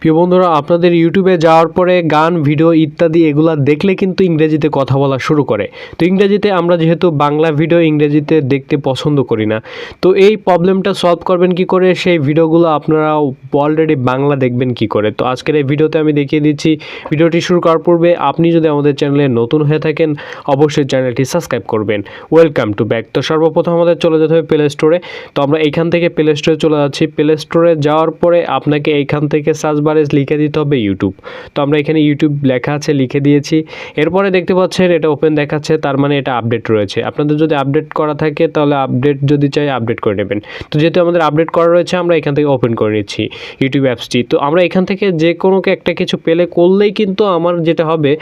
প্রিয় বন্ধুরা, আপনাদের ইউটিউবে যাওয়ার পরে গান, ভিডিও ইত্যাদি এগুলা দেখলে কিন্তু ইংরেজিতে কথা বলা শুরু করে। তো ইংরেজিতে আমরা যেহেতু বাংলা ভিডিও ইংরেজিতে দেখতে পছন্দ করি না, তো এই প্রবলেমটা সলভ করবেন কি করে? সেই ভিডিওগুলো আপনারা অলরেডি বাংলা দেখবেন কি করে? তো আজকের এই ভিডিওতে আমি দেখিয়ে দিচ্ছি, ভিডিওটি শুরু করার পূর্বে আপনি যদি আমাদের চ্যানেলে নতুন হয়ে থাকেন, অবশ্যই চ্যানেলটি সাবস্ক্রাইব করবেন। ওয়েলকাম টু ব্যাক তো সর্বপ্রথম আমাদের চলে যেতে হবে প্লে স্টোরে তো আমরা এইখান থেকে প্লে স্টোরে চলে যাচ্ছি। প্লে স্টোরে যাওয়ার পরে আপনাকে এইখান থেকে সার্চ বারে লিখে দিতে হবে ইউটিউব তো আমরা এখানে ইউটিউব লেখা আছে, লিখে দিয়েছি। এরপরে দেখতে পাচ্ছেন এটা ওপেন দেখাচ্ছে, তার মানে এটা আপডেট রয়েছে। আপনাদের যদি আপডেট করা থাকে, তাহলে আপডেট যদি চাই আপডেট করে নেবেন। তো যেহেতু আমাদের আপডেট করা রয়েছে, আমরা এখান থেকে ওপেন করে নিচ্ছি ইউটিউব অ্যাপসটি তো আমরা এখান থেকে যে কোনো একটা কিছু পেলে করলেই কিন্তু আমার যেটা হবে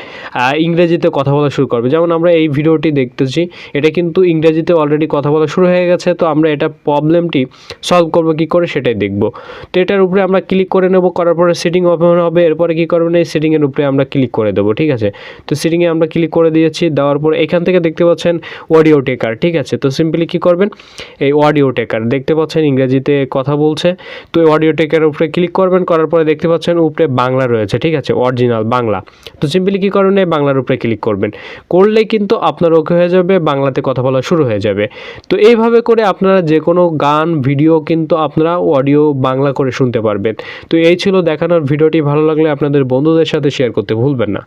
ইংরেজিতে কথা বলা শুরু করবে। যেমন আমরা এই ভিডিওটি দেখতেছি, এটা কিন্তু ইংরেজিতে অলরেডি কথা বলা শুরু হয়ে গেছে, তো আমরা এটা প্রবলেমটি সলভ করব কী করে সেটাই দেখব। তো এটার উপরে আমরা ক্লিক করে নেব, করার পরে সেটিং ওপেন হবে, এরপরে কী করবেন এই সেটিংয়ের উপরে আমরা ক্লিক করে দেবো, ঠিক আছে? তো সেটিংয়ে আমরা ক্লিক করে দিয়েছি, দেওয়ার পর এখান থেকে দেখতে পাচ্ছেন অডিও টেকার ঠিক আছে? তো সিম্পলি কী করবেন? এই অডিও টেকার দেখতে পাচ্ছেন ইংরেজিতে কথা বলছে, তো এই অডিও টেকার উপরে ক্লিক করবেন, করার পরে দেখতে পাচ্ছেন উপরে বাংলা রয়েছে, ঠিক আছে? অরিজিনাল বাংলা। তো সিম্পলি কী করবেন? এই বাংলার উপরে ক্লিক করবেন। করলেই কিন্তু আপনার ওকে হয়ে যাবে, বাংলাতে কথা বলা শুরু হয়ে যাবে। তো এইভাবে করে আপনারা যে কোনো গান ভিডিও কিন্তু আপনারা অডিও বাংলা করে শুনতে পারবেন। তো এই ছিল দেখানোর ভিডিওটি ভালো লাগলে আপনাদের বন্ধুদের সাথে শেয়ার করতে ভুলবেন না।